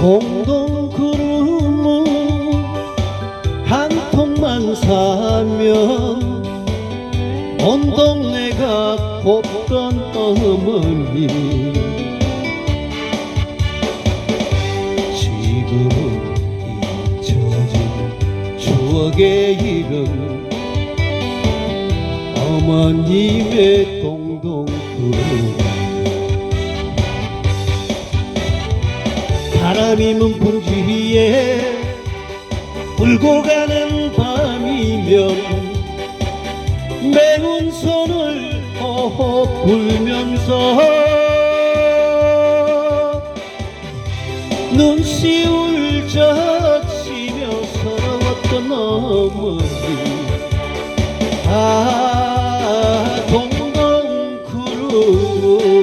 공동 구름은 한 통만 사면 온 동네가 곱던 어머니 지금은 잊혀진 추억의 이름. 어머님의 공동 구름 바람이 문풍지에 울고 가는 밤이면 매운 손을 호호 불면서 눈시 울적시며 서러웠던 어머니. 아 동동 구름